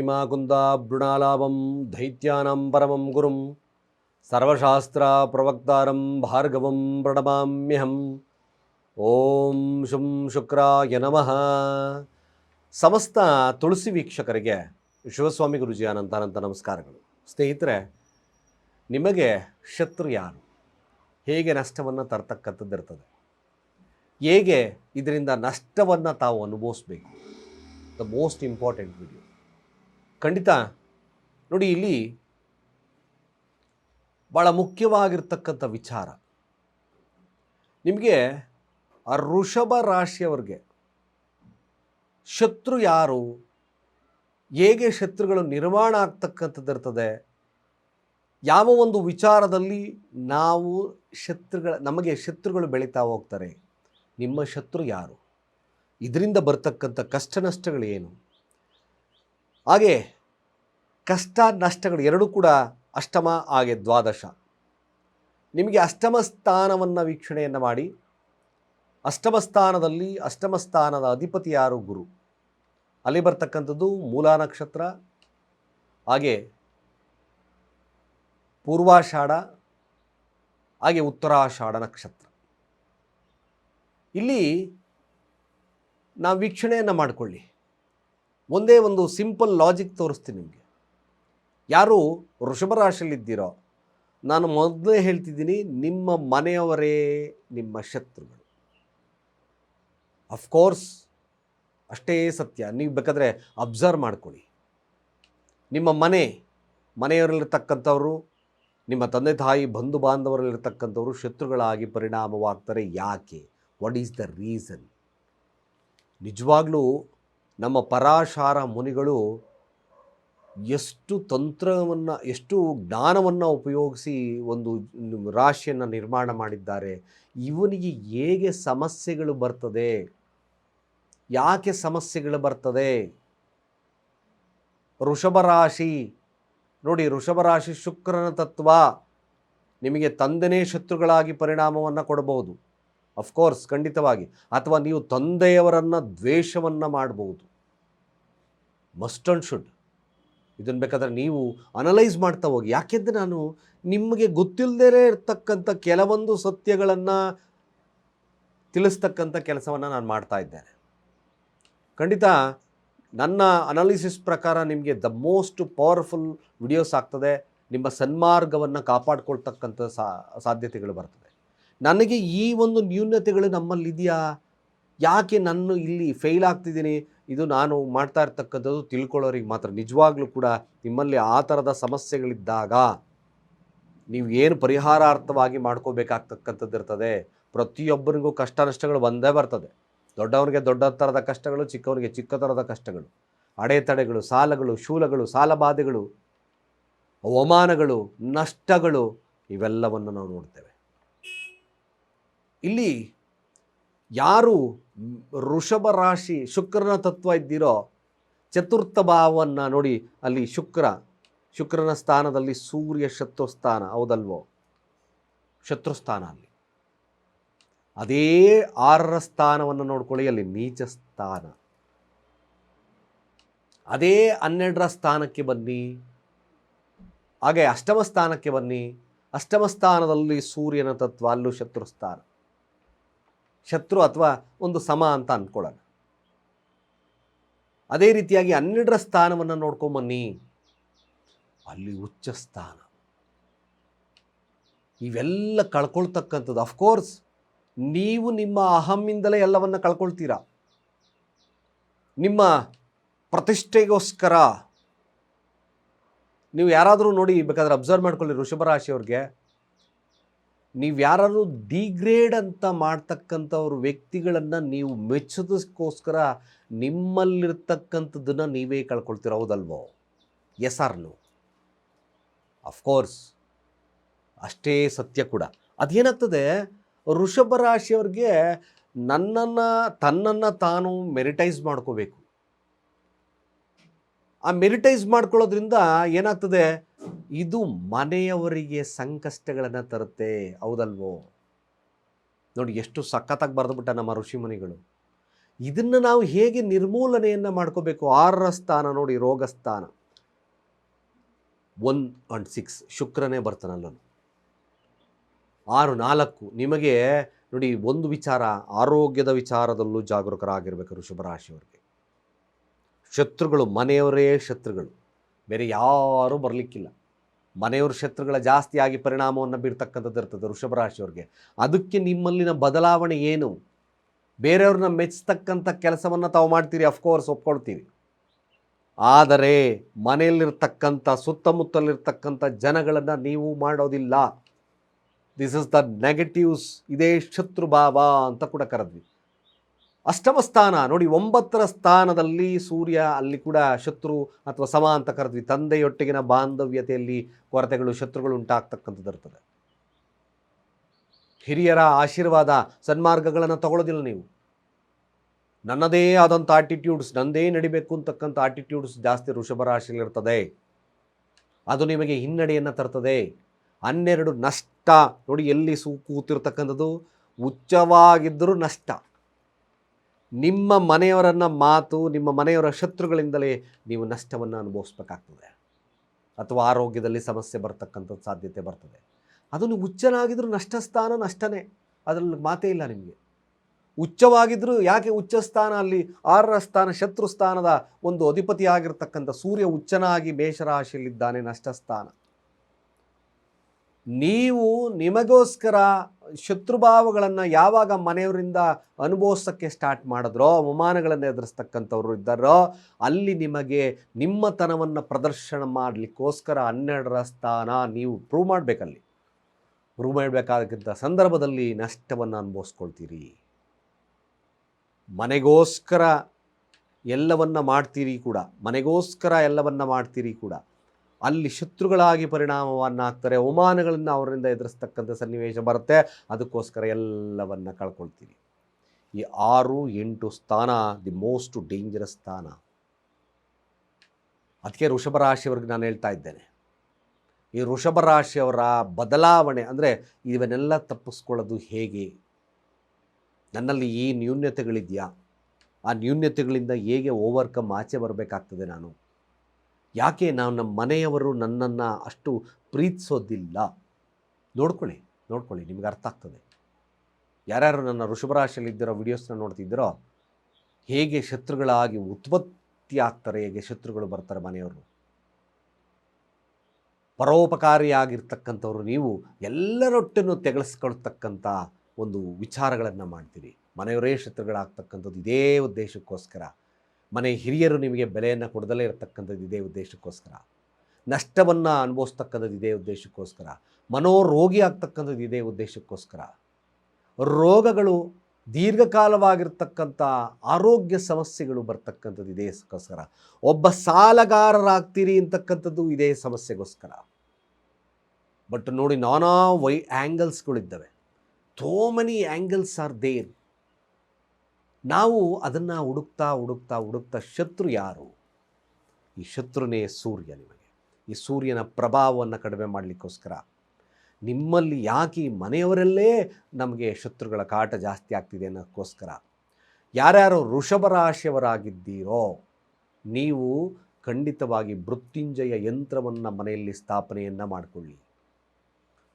ನಮಾಮಿ ಕುಂದ ಬೃಣಾಲಾಭಂ ದೈತ್ಯಾನಾಂ ಪರಮಂ ಗುರುಂ ಸರ್ವಶಾಸ್ತ್ರ ಪ್ರವಕ್ತಾರಂ ಭಾರ್ಗವಂ ಪ್ರಣಮಾಮ್ಯಹಂ. ಓಂ ಶುಂ ಶುಕ್ರಾಯ ನಮಃ. ಸಮಸ್ತ ತುಳಸಿ ವೀಕ್ಷಕರಿಗೆ ಶಿವಸ್ವಾಮಿ ಗುರುಜಿ ಅನಂತ ಅನಂತ ನಮಸ್ಕಾರಗಳು. ಸ್ನೇಹಿತರೆ, ನಿಮಗೆ ಶತ್ರು ಯಾರು? ಹೇಗೆ ನಷ್ಟವನ್ನು ತರ್ತಕ್ಕಂಥದ್ದಿರ್ತದೆ ಹೇಗೆ ಇದರಿಂದ ನಷ್ಟವನ್ನು ತಾವು ಅನುಭವಿಸ್ಬೇಕು? ದ ಮೋಸ್ಟ್ ಇಂಪಾರ್ಟೆಂಟ್ ವಿಡಿಯೋ ಖಂಡಿತ. ನೋಡಿ, ಇಲ್ಲಿ ಭಾಳ ಮುಖ್ಯವಾಗಿರ್ತಕ್ಕಂಥ ವಿಚಾರ. ನಿಮಗೆ ಆ ಋಷಭ ರಾಶಿಯವರಿಗೆ ಶತ್ರು ಯಾರು? ಹೇಗೆ ಶತ್ರುಗಳು ನಿರ್ಮಾಣ ಆಗ್ತಕ್ಕಂಥದ್ದಿರ್ತದೆ ಯಾವ ಒಂದು ವಿಚಾರದಲ್ಲಿ ನಾವು ಶತ್ರುಗಳ, ನಮಗೆ ಶತ್ರುಗಳು ಬೆಳೀತಾ ಹೋಗ್ತಾರೆ? ನಿಮ್ಮ ಶತ್ರು ಯಾರು? ಇದರಿಂದ ಬರ್ತಕ್ಕಂಥ ಕಷ್ಟ ನಷ್ಟಗಳು ಏನು ಹಾಗೆ ಕಷ್ಟ ನಷ್ಟಗಳು ಎರಡೂ ಕೂಡ ಅಷ್ಟಮ ಹಾಗೆ ದ್ವಾದಶ. ನಿಮಗೆ ಅಷ್ಟಮ ಸ್ಥಾನವನ್ನು ವೀಕ್ಷಣೆಯನ್ನು ಮಾಡಿ. ಅಷ್ಟಮ ಸ್ಥಾನದಲ್ಲಿ ಅಷ್ಟಮ ಸ್ಥಾನದ ಅಧಿಪತಿ ಯಾರು? ಗುರು. ಅಲ್ಲಿ ಬರ್ತಕ್ಕಂಥದ್ದು ಮೂಲ ನಕ್ಷತ್ರ, ಹಾಗೆ ಪೂರ್ವಾಷಾಢ, ಹಾಗೆ ಉತ್ತರಾಷಾಢ ನಕ್ಷತ್ರ. ಇಲ್ಲಿ ನಾವು ವೀಕ್ಷಣೆಯನ್ನು ಮಾಡಿಕೊಳ್ಳಿ. ಒಂದೇ ಒಂದು ಸಿಂಪಲ್ ಲಾಜಿಕ್ ತೋರಿಸ್ತೀನಿ ನಿಮಗೆ. ಯಾರು ವೃಷಭ ರಾಶಿಯಲ್ಲಿದ್ದೀರೋ, ನಾನು ಮೊದಲೇ ಹೇಳ್ತಿದ್ದೀನಿ ನಿಮ್ಮ ಮನೆಯವರೇ ನಿಮ್ಮ ಶತ್ರುಗಳು. ಅಫ್ಕೋರ್ಸ್ ಅಷ್ಟೇ ಸತ್ಯ. ನೀವು ಬೇಕಾದರೆ ಅಬ್ಸರ್ವ್ ಮಾಡ್ಕೊಳ್ಳಿ. ನಿಮ್ಮ ಮನೆ, ಮನೆಯವರಲ್ಲಿರ್ತಕ್ಕಂಥವರು, ನಿಮ್ಮ ತಂದೆ, ತಾಯಿ, ಬಂಧು, ಬಾಂಧವರಲ್ಲಿರ್ತಕ್ಕಂಥವ್ರು ಶತ್ರುಗಳಾಗಿ ಪರಿಣಾಮವಾಗ್ತಾರೆ ಯಾಕೆ? ವಾಟ್ ಈಸ್ ದ ರೀಸನ್ ನಿಜವಾಗ್ಲೂ ನಮ್ಮ ಪರಾಶಾರ ಮುನಿಗಳು ಎಷ್ಟು ತಂತ್ರವನ್ನು, ಎಷ್ಟು ಜ್ಞಾನವನ್ನು ಉಪಯೋಗಿಸಿ ಒಂದು ರಾಶಿಯನ್ನು ನಿರ್ಮಾಣ ಮಾಡಿದ್ದಾರೆ, ಇವನಿಗೆ ಹೇಗೆ ಸಮಸ್ಯೆಗಳು ಬರ್ತದೆ, ಯಾಕೆ ಸಮಸ್ಯೆಗಳು ಬರ್ತದೆ? ಋಷಭ ರಾಶಿ, ನೋಡಿ ಋಷಭ ರಾಶಿ ಶುಕ್ರನ ತತ್ವ ನಿಮಗೆ ತಂದೆನೇ ಶತ್ರುಗಳಾಗಿ ಪರಿಣಾಮವನ್ನು ಕೊಡಬಹುದು. ಅಫ್ಕೋರ್ಸ್ ಖಂಡಿತವಾಗಿ. ಅಥವಾ ನೀವು ತಂದೆಯವರನ್ನು ದ್ವೇಷವನ್ನು ಮಾಡಬಹುದು. ಮಸ್ಟ್ ಅಂಡ್ ಶುಡ್ ಇದನ್ನು ಬೇಕಾದ್ರೆ ನೀವು ಅನಲೈಸ್ ಮಾಡ್ತಾ ಹೋಗಿ. ಯಾಕೆಂದರೆ ನಾನು ನಿಮಗೆ ಗೊತ್ತಿಲ್ಲದೇ ಇರ್ತಕ್ಕಂಥ ಕೆಲವೊಂದು ಸತ್ಯಗಳನ್ನು ತಿಳಿಸ್ತಕ್ಕಂಥ ಕೆಲಸವನ್ನು ನಾನು ಮಾಡ್ತಾ ಇದ್ದೇನೆ. ಖಂಡಿತ ನನ್ನ ಅನಾಲಿಸಿಸ್ ಪ್ರಕಾರ ನಿಮಗೆ ದ ಮೋಸ್ಟ್ ಪವರ್ಫುಲ್ ವಿಡಿಯೋಸ್ ಆಗ್ತದೆ. ನಿಮ್ಮ ಸನ್ಮಾರ್ಗವನ್ನು ಕಾಪಾಡ್ಕೊಳ್ತಕ್ಕಂಥ ಸಾಧ್ಯತೆಗಳು ಬರ್ತದೆ. ನನಗೆ ಈ ಒಂದು ನ್ಯೂನತೆಗಳು ನಮ್ಮಲ್ಲಿದೆಯಾ? ಯಾಕೆ ನಾನು ಇಲ್ಲಿ ಫೇಲ್ ಆಗ್ತಿದ್ದೀನಿ? ಇದು ನಾನು ಮಾಡ್ತಾ ಇರ್ತಕ್ಕಂಥದ್ದು ತಿಳ್ಕೊಳ್ಳೋರಿಗೆ ಮಾತ್ರ. ನಿಜವಾಗ್ಲೂ ಕೂಡ ನಿಮ್ಮಲ್ಲಿ ಆ ಥರದ ಸಮಸ್ಯೆಗಳಿದ್ದಾಗ ನೀವು ಏನು ಪರಿಹಾರಾರ್ಥವಾಗಿ ಮಾಡ್ಕೋಬೇಕಾಗ್ತಕ್ಕಂಥದ್ದು ಇರ್ತದೆ. ಪ್ರತಿಯೊಬ್ಬರಿಗೂ ಕಷ್ಟ ನಷ್ಟಗಳು ಒಂದೇ ಬರ್ತದೆ. ದೊಡ್ಡವನಿಗೆ ದೊಡ್ಡ ಥರದ ಕಷ್ಟಗಳು, ಚಿಕ್ಕವನಿಗೆ ಚಿಕ್ಕ ಥರದ ಕಷ್ಟಗಳು. ಅಡೆತಡೆಗಳು, ಸಾಲಗಳು, ಶೂಲಗಳು ಸಾಲಬಾಧೆಗಳು ಅವಮಾನಗಳು, ನಷ್ಟಗಳು ಇವೆಲ್ಲವನ್ನು ನಾವು ನೋಡ್ತೇವೆ. ಇಲ್ಲಿ ಯಾರು ವೃಷಭ ರಾಶಿ ಶುಕ್ರನ ತತ್ವ ಇದ್ದಿರೋ ಚತುರ್ಥ ಭಾವವನ್ನು ನೋಡಿ ಅಲ್ಲಿ ಶುಕ್ರ, ಶುಕ್ರನ ಸ್ಥಾನದಲ್ಲಿ ಸೂರ್ಯ ಶತ್ರುಸ್ಥಾನ, ಹೌದಲ್ವೋ? ಶತ್ರುಸ್ಥಾನ ಅಲ್ಲಿ. ಅದೇ ಆರರ ಸ್ಥಾನವನ್ನು ನೋಡ್ಕೊಳ್ಳಿ, ಅಲ್ಲಿ ನೀಚ ಸ್ಥಾನ. ಅದೇ ಹನ್ನೆರಡರ ಸ್ಥಾನಕ್ಕೆ ಬನ್ನಿ. ಹಾಗೆ ಅಷ್ಟಮ ಸ್ಥಾನಕ್ಕೆ ಬನ್ನಿ. ಅಷ್ಟಮ ಸ್ಥಾನದಲ್ಲಿ ಸೂರ್ಯನ ತತ್ವ, ಅಲ್ಲೂ ಶತ್ರು ಸ್ಥಾನ ಶತ್ರು ಅಥವಾ ಒಂದು ಸಮ ಅಂತ ಅಂದ್ಕೊಳ್ಳೋಣ. ಅದೇ ರೀತಿಯಾಗಿ ಹನ್ನೆರಡರ ಸ್ಥಾನವನ್ನು ನೋಡ್ಕೊಂಬನ್ನಿ. ಅಲ್ಲಿ ಉಚ್ಚ ಸ್ಥಾನ. ಇವೆಲ್ಲ ಕಳ್ಕೊಳ್ತಕ್ಕಂಥದ್ದು. ಅಫ್ಕೋರ್ಸ್ ನೀವು ನಿಮ್ಮ ಅಹಮ್ಮಿಂದಲೇ ಎಲ್ಲವನ್ನ ಕಳ್ಕೊಳ್ತೀರ? ನಿಮ್ಮ ಪ್ರತಿಷ್ಠೆಗೋಸ್ಕರ. ನೀವು ಯಾರಾದರೂ ನೋಡಿ ಬೇಕಾದ್ರೆ ಅಬ್ಸರ್ವ್ ಮಾಡ್ಕೊಳ್ಳಿ ವೃಷಭ ರಾಶಿಯವ್ರಿಗೆ. ನೀವು ಯಾರು ಡಿಗ್ರೇಡ್ ಅಂತ ಮಾಡ್ತಕ್ಕಂಥವ್ರ ವ್ಯಕ್ತಿಗಳನ್ನು ನೀವು ಮೆಚ್ಚೋದಕ್ಕೋಸ್ಕರ ನಿಮ್ಮಲ್ಲಿರ್ತಕ್ಕಂಥದ್ದನ್ನು ನೀವೇ ಕಳ್ಕೊಳ್ತೀರ, ಹೌದಲ್ವೋ? Yes or no of course ಅಷ್ಟೇ ಸತ್ಯ ಕೂಡ. ಅದೇನಾಗ್ತದೆ ಋಷಭ ರಾಶಿಯವ್ರಿಗೆ ನನ್ನನ್ನು, ತನ್ನನ್ನು ತಾನು ಮೆರಿಟೈಸ್ ಮಾಡ್ಕೋಬೇಕು. ಆ ಮೆರಿಟೈಸ್ ಮಾಡ್ಕೊಳ್ಳೋದ್ರಿಂದ ಏನಾಗ್ತದೆ ಇದು ಮನೆಯವರಿಗೆ ಸಂಕಷ್ಟಗಳನ್ನು ತರುತ್ತೆ, ಹೌದಲ್ವೋ? ನೋಡಿ, ಎಷ್ಟು ಸಖತ್ತಾಗಿ ಬರೆದುಬಿಟ್ಟ ನಮ್ಮ ಋಷಿಮುನಿಗಳು. ಇದನ್ನು ನಾವು ಹೇಗೆ ನಿರ್ಮೂಲನೆಯನ್ನು ಮಾಡ್ಕೋಬೇಕು? ಆರರ ಸ್ಥಾನ ನೋಡಿ, ರೋಗ ಸ್ಥಾನ. ಒನ್ ಅಂಡ್ ಸಿಕ್ಸ್, ಶುಕ್ರನೇ ಬರ್ತಾನಲ್ಲ ಆರು, ನಾಲ್ಕು, ನಿಮಗೆ ನೋಡಿ, ಒಂದು ವಿಚಾರ, ಆರೋಗ್ಯದ ವಿಚಾರದಲ್ಲೂ ಜಾಗರೂಕರಾಗಿರಬೇಕು ಋಷಭ ರಾಶಿಯವರಿಗೆ. ಶತ್ರುಗಳು ಮನೆಯವರೇ ಶತ್ರುಗಳು. ಬೇರೆ ಯಾರೂ ಬರಲಿಕ್ಕಿಲ್ಲ. ಮನೆಯವ್ರ ಶತ್ರುಗಳ ಜಾಸ್ತಿಯಾಗಿ ಪರಿಣಾಮವನ್ನು ಬೀರ್ತಕ್ಕಂಥದ್ದು ಇರ್ತದೆ ವೃಷಭ ರಾಶಿಯವ್ರಿಗೆ. ಅದಕ್ಕೆ ನಿಮ್ಮಲ್ಲಿನ ಬದಲಾವಣೆ ಏನು? ಬೇರೆಯವ್ರನ್ನ ಮೆಚ್ಚತಕ್ಕಂಥ ಕೆಲಸವನ್ನು ತಾವು ಮಾಡ್ತೀರಿ ಅಫ್ಕೋರ್ಸ್ ಒಪ್ಕೊಳ್ತೀವಿ. ಆದರೆ ಮನೆಯಲ್ಲಿರ್ತಕ್ಕಂಥ, ಸುತ್ತಮುತ್ತಲಿರ್ತಕ್ಕಂಥ ಜನಗಳನ್ನು ನೀವು ಮಾಡೋದಿಲ್ಲ. ದಿಸ್ ಇಸ್ ದ ನೆಗೆಟಿವ್ಸ್ ಇದೇ ಶತ್ರು ಭಾವ ಅಂತ ಕೂಡ ಕರೆದ್ವಿ. ಅಷ್ಟಮ ಸ್ಥಾನ ನೋಡಿ ಒಂಬತ್ತರ ಸ್ಥಾನದಲ್ಲಿ ಸೂರ್ಯ, ಅಲ್ಲಿ ಕೂಡ ಶತ್ರು ಅಥವಾ ಸಮ ಅಂತ ಕರೆದ್ವಿ. ತಂದೆಯೊಟ್ಟಿಗಿನ ಬಾಂಧವ್ಯತೆಯಲ್ಲಿ ಕೊರತೆಗಳು, ಶತ್ರುಗಳು ಉಂಟಾಗ್ತಕ್ಕಂಥದ್ದು ಇರ್ತದೆ. ಹಿರಿಯರ ಆಶೀರ್ವಾದ, ಸನ್ಮಾರ್ಗಗಳನ್ನು ತಗೊಳ್ಳೋದಿಲ್ಲ ನೀವು. ನನ್ನದೇ ಆದಂಥ ಆಟಿಟ್ಯೂಡ್ಸ್ ನನ್ನದೇ ನಡಿಬೇಕು ಅಂತಕ್ಕಂಥ ಆಟಿಟ್ಯೂಡ್ಸ್ ಜಾಸ್ತಿ ವೃಷಭ ರಾಶಿಯಲ್ಲಿರ್ತದೆ ಅದು ನಿಮಗೆ ಹಿನ್ನಡೆಯನ್ನು ತರ್ತದೆ. ಹನ್ನೆರಡು ನಷ್ಟ, ನೋಡಿ ಎಲ್ಲಿ ಸೂ ಕೂತಿರ್ತಕ್ಕಂಥದ್ದು ಉಚ್ಚವಾಗಿದ್ದರೂ ನಷ್ಟ. ನಿಮ್ಮ ಮನೆಯವರನ್ನು ಮಾತು, ನಿಮ್ಮ ಮನೆಯವರ ಶತ್ರುಗಳಿಂದಲೇ ನೀವು ನಷ್ಟವನ್ನು ಅನುಭವಿಸ್ಬೇಕಾಗ್ತದೆ. ಅಥವಾ ಆರೋಗ್ಯದಲ್ಲಿ ಸಮಸ್ಯೆ ಬರ್ತಕ್ಕಂಥದ್ದು ಸಾಧ್ಯತೆ ಬರ್ತದೆ. ಅದನ್ನು ನೀವು ಉಚ್ಚನಾಗಿದ್ದರೂ ನಷ್ಟ ಸ್ಥಾನ ನಷ್ಟನೇ. ಅದರಲ್ಲಿ ಮಾತೇ ಇಲ್ಲ ನಿಮಗೆ. ಉಚ್ಚವಾಗಿದ್ದರೂ ಯಾಕೆ ಉಚ್ಚ ಸ್ಥಾನ? ಅಲ್ಲಿ ಆರರ ಸ್ಥಾನ, ಶತ್ರು ಸ್ಥಾನದ ಒಂದು ಅಧಿಪತಿ ಆಗಿರ್ತಕ್ಕಂಥ ಸೂರ್ಯ ಉಚ್ಚನಾಗಿ ಮೇಷರಾಶಿಯಲ್ಲಿದ್ದಾನೆ ನಷ್ಟ ಸ್ಥಾನ. ನೀವು ನಿಮಗೋಸ್ಕರ ಶತ್ರುಭಾವಗಳನ್ನು ಯಾವಾಗ ಮನೆಯವರಿಂದ ಅನುಭವಿಸೋಕ್ಕೆ ಸ್ಟಾರ್ಟ್ ಮಾಡಿದ್ರೋ, ಅವಮಾನಗಳನ್ನು ಎದುರಿಸ್ತಕ್ಕಂಥವ್ರು ಇದ್ದಾರೋ, ಅಲ್ಲಿ ನಿಮಗೆ ನಿಮ್ಮತನವನ್ನು ಪ್ರದರ್ಶನ ಮಾಡಲಿಕ್ಕೋಸ್ಕರ ಹನ್ನೆರಡರ ಸ್ಥಾನ ನೀವು ಪ್ರೂವ್ ಮಾಡಬೇಕಲ್ಲಿ. ಪ್ರೂವ್ ಮಾಡಬೇಕಾದಂಥ ಸಂದರ್ಭದಲ್ಲಿ ನಷ್ಟವನ್ನು ಅನುಭವಿಸ್ಕೊಳ್ತೀರಿ. ಮನೆಗೋಸ್ಕರ ಎಲ್ಲವನ್ನ ಮಾಡ್ತೀರಿ ಕೂಡ. ಮನೆಗೋಸ್ಕರ ಎಲ್ಲವನ್ನ ಮಾಡ್ತೀರಿ ಕೂಡ. ಅಲ್ಲಿ ಶತ್ರುಗಳಾಗಿ ಪರಿಣಾಮವನ್ನು ಆಗ್ತಾರೆ ಅವಮಾನಗಳನ್ನು ಅವರಿಂದ ಎದುರಿಸ್ತಕ್ಕಂಥ ಸನ್ನಿವೇಶ ಬರುತ್ತೆ. ಅದಕ್ಕೋಸ್ಕರ ಎಲ್ಲವನ್ನು ಕಳ್ಕೊಳ್ತೀರಿ ಈ ಆರು, ಎಂಟು ಸ್ಥಾನ ದಿ ಮೋಸ್ಟ್ ಡೇಂಜರಸ್ ಸ್ಥಾನ. ಅದಕ್ಕೆ ಋಷಭ ರಾಶಿಯವ್ರಿಗೆ ನಾನು ಹೇಳ್ತಾ ಇದ್ದೇನೆ. ಈ ಋಷಭ ರಾಶಿಯವರ ಬದಲಾವಣೆ ಅಂದರೆ ಇವನ್ನೆಲ್ಲ ತಪ್ಪಿಸ್ಕೊಳ್ಳೋದು ಹೇಗೆ? ನನ್ನಲ್ಲಿ ಈ ನ್ಯೂನ್ಯತೆಗಳಿದೆಯಾ? ಆ ನ್ಯೂನ್ಯತೆಗಳಿಂದ ಹೇಗೆ ಓವರ್ಕಮ್ ಆಚೆ ಬರಬೇಕಾಗ್ತದೆ ನಾನು? ಯಾಕೆ ನಾವು ನಮ್ಮ ಮನೆಯವರು ನನ್ನನ್ನು ಅಷ್ಟು ಪ್ರೀತಿಸೋದಿಲ್ಲ? ನೋಡ್ಕೊಳ್ಳಿ ನೋಡ್ಕೊಳ್ಳಿ, ನಿಮ್ಗೆ ಅರ್ಥ ಆಗ್ತದೆ. ಯಾರ್ಯಾರು ನನ್ನ ವೃಷಭರಾಶಿಯಲ್ಲಿ ಇದ್ದಿರೋ ವಿಡಿಯೋಸ್ನ ನೋಡ್ತಿದ್ದೀರೋ, ಹೇಗೆ ಶತ್ರುಗಳಾಗಿ ಉತ್ಪತ್ತಿ ಆಗ್ತಾರೆ, ಹೇಗೆ ಶತ್ರುಗಳು ಬರ್ತಾರೆ ಮನೆಯವರು? ಪರೋಪಕಾರಿಯಾಗಿರ್ತಕ್ಕಂಥವ್ರು ನೀವು ಎಲ್ಲರೊಟ್ಟನ್ನು ತೆಗೆಸ್ಕೊಳ್ತಕ್ಕಂಥ ಒಂದು ವಿಚಾರಗಳನ್ನು ಮಾಡ್ತೀರಿ. ಮನೆಯವರೇ ಶತ್ರುಗಳಾಗ್ತಕ್ಕಂಥದ್ದು ಇದೇ ಉದ್ದೇಶಕ್ಕೋಸ್ಕರ. ಮನೆ ಹಿರಿಯರು ನಿಮಗೆ ಬೆಲೆಯನ್ನು ಕೊಡದಲೇ ಇರತಕ್ಕಂಥದ್ದು ಇದೇ ಉದ್ದೇಶಕ್ಕೋಸ್ಕರ. ನಷ್ಟವನ್ನು ಅನುಭವಿಸ್ತಕ್ಕಂಥದ್ದು ಇದೇ ಉದ್ದೇಶಕ್ಕೋಸ್ಕರ. ಮನೋರೋಗಿ ಆಗ್ತಕ್ಕಂಥದ್ದು ಇದೇ ಉದ್ದೇಶಕ್ಕೋಸ್ಕರ. ರೋಗಗಳು ದೀರ್ಘಕಾಲವಾಗಿರ್ತಕ್ಕಂಥ ಆರೋಗ್ಯ ಸಮಸ್ಯೆಗಳು ಬರ್ತಕ್ಕಂಥದ್ದು ಇದೇಗೋಸ್ಕರ ಒಬ್ಬ ಸಾಲಗಾರರಾಗ್ತೀರಿ ಅಂತಕ್ಕಂಥದ್ದು ಇದೇ ಸಮಸ್ಯೆಗೋಸ್ಕರ. ಬಟ್ ನೋಡಿ ನಾನಾ ವೈ ಆ್ಯಂಗಲ್ಸ್ಗಳಿದ್ದಾವೆ ಥೋ ಮೆನಿ ಆ್ಯಂಗಲ್ಸ್ ಆರ್ ದೇರ್. ನಾವು ಅದನ್ನು ಹುಡುಕ್ತಾ ಹುಡುಕ್ತಾ ಹುಡುಕ್ತಾ ಶತ್ರು ಯಾರು? ಈ ಶತ್ರುನೇ ಸೂರ್ಯ ನಿಮಗೆ. ಈ ಸೂರ್ಯನ ಪ್ರಭಾವವನ್ನು ಕಡಿಮೆ ಮಾಡಲಿಕ್ಕೋಸ್ಕರ ನಿಮ್ಮಲ್ಲಿ ಯಾಕೆ ಮನೆಯವರಲ್ಲೇ ನಮಗೆ ಶತ್ರುಗಳ ಕಾಟ ಜಾಸ್ತಿ ಆಗ್ತಿದೆ ಅನ್ನೋಕ್ಕೋಸ್ಕರ ಯಾರ್ಯಾರು ರಾಶಿಯವರಾಗಿದ್ದೀರೋ ನೀವು ಖಂಡಿತವಾಗಿ ಮೃತ್ಯುಂಜಯ ಯಂತ್ರವನ್ನು ಮನೆಯಲ್ಲಿ ಸ್ಥಾಪನೆಯನ್ನು ಮಾಡಿಕೊಳ್ಳಿ.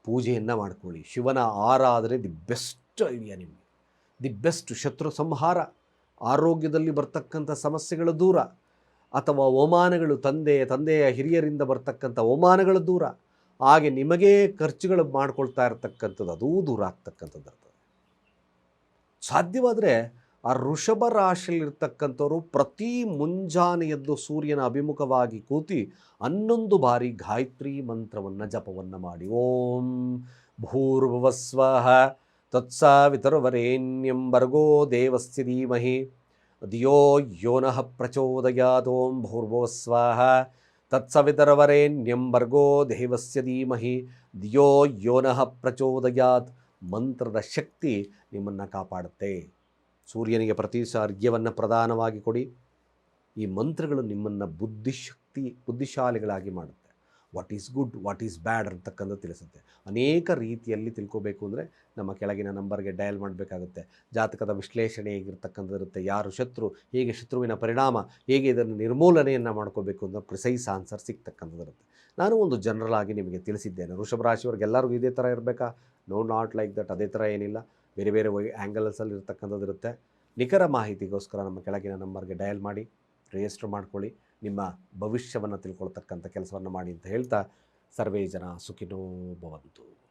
ಪೂಜೆಯನ್ನು ಮಾಡಿಕೊಳ್ಳಿ. ಶಿವನ ಆರಾಧನೆ ದಿ ಬೆಸ್ಟ್ ಐಡಿಯಾ ನಿಮಗೆ. ದಿ ಬೆಸ್ಟ್ ಶತ್ರು ಸಂಹಾರ, ಆರೋಗ್ಯದಲ್ಲಿ ಬರ್ತಕ್ಕಂಥ ಸಮಸ್ಯೆಗಳು ದೂರ, ಅಥವಾ ಅವಮಾನಗಳು ತಂದೆ, ತಂದೆಯ ಹಿರಿಯರಿಂದ ಬರ್ತಕ್ಕಂಥ ಅವಮಾನಗಳ ದೂರ, ಹಾಗೆ ನಿಮಗೇ ಖರ್ಚುಗಳು ಮಾಡ್ಕೊಳ್ತಾ ಇರತಕ್ಕಂಥದ್ದು, ಅದೂ ದೂರ ಆಗ್ತಕ್ಕಂಥದ್ದು ಸಾಧ್ಯವಾದರೆ ಆ ಋಷಭ ರಾಶಿಯಲ್ಲಿರ್ತಕ್ಕಂಥವರು ಪ್ರತಿ ಮುಂಜಾನೆಯದ್ದು ಸೂರ್ಯನ ಅಭಿಮುಖವಾಗಿ ಕೂತಿ ಹನ್ನೊಂದು ಬಾರಿ ಗಾಯತ್ರಿ ಮಂತ್ರವನ್ನು ಜಪವನ್ನು ಮಾಡಿ. ಓಂ ಭೂರ್ಭುವಸ್ವಃ ತತ್ಸಾವಿತರ್ವರೇಣ್ಯಂ ಭರ್ಗೋ ದೇವಸ್ಥಿ ಧೀಮಹಿ ಧಿಯೋ ಯೋನಃ ಪ್ರಚೋದಯಾತ್ ಓಂ ಸ್ವಾಹ ತತ್ಸವಿತರ್ವರೇಣ್ಯಂ ಭರ್ಗೋ ದೇವಸ್ಯ ಧೀಮಹಿ ಧಿಯೋ ಯೋನಃ ಪ್ರಚೋದಯಾತ್ ಮಂತ್ರದ ಶಕ್ತಿ ನಿಮ್ಮನ್ನು ಕಾಪಾಡುತ್ತೆ। ಸೂರ್ಯನಿಗೆ ಪ್ರತಿ ಸ ಅರ್ಘ್ಯವನ್ನು ಪ್ರಧಾನವಾಗಿ ಕೊಡಿ। ಈ ಮಂತ್ರಗಳು ನಿಮ್ಮನ್ನು ಬುದ್ಧಿಶಕ್ತಿ, ಬುದ್ಧಿಶಾಲಿಗಳಾಗಿ ಮಾಡುತ್ತೆ. What is good what is bad ಅಂತಕ್ಕಂಥದ್ದು ತಿಳಿಸುತ್ತೆ. ಅನೇಕ ರೀತಿಯಲ್ಲಿ ತಿಳ್ಕೊಬೇಕು ಅಂದರೆ ನಮ್ಮ ಕೆಳಗಿನ ನಂಬರ್ಗೆ ಡಯಲ್ ಮಾಡಬೇಕಾಗುತ್ತೆ. ಜಾತಕದ ವಿಶ್ಲೇಷಣೆ ಹೇಗಿರ್ತಕ್ಕಂಥದ್ದು ಇರುತ್ತೆ, ಯಾರು ಶತ್ರು, ಹೇಗೆ ಶತ್ರುವಿನ ಪರಿಣಾಮ, ಹೇಗೆ ಇದನ್ನು ನಿರ್ಮೂಲನೆಯನ್ನು ಮಾಡ್ಕೋಬೇಕು ಅಂತ ಪ್ರಿಸೈಸ್ ಆನ್ಸರ್ ಸಿಗ್ತಕ್ಕಂಥದ್ದು ಇರುತ್ತೆ. ನಾನು ಒಂದು ಜನರಲ್ ಆಗಿ ನಿಮಗೆ ತಿಳಿಸಿದ್ದೇನೆ. ವೃಷಭ ರಾಶಿಯವ್ರಿಗೆಲ್ಲರಿಗೂ ಇದೇ ಥರ ಇರಬೇಕಾ? ನೋ ನಾಟ್ ಲೈಕ್ ದಟ್ ಅದೇ ಥರ ಏನಿಲ್ಲ. ಬೇರೆ ಬೇರೆ ವೈ ಆ್ಯಂಗಲ್ಸಲ್ಲಿ ಇರ್ತಕ್ಕಂಥದ್ದು ಇರುತ್ತೆ. ನಿಖರ ಮಾಹಿತಿಗೋಸ್ಕರ ನಮ್ಮ ಕೆಳಗಿನ ನಂಬರ್ಗೆ ಡಯಲ್ ಮಾಡಿ ರಿಜಿಸ್ಟರ್ ಮಾಡ್ಕೊಳ್ಳಿ. ನಿಮ್ಮ ಭವಿಷ್ಯವನ್ನು ತಿಳ್ಕೊಳ್ತಕ್ಕಂಥ ಕೆಲಸವನ್ನು ಮಾಡಿ ಅಂತ ಹೇಳ್ತಾ ಸರ್ವೇ ಜನ ಸುಖಿನೋ ಭವಂತು.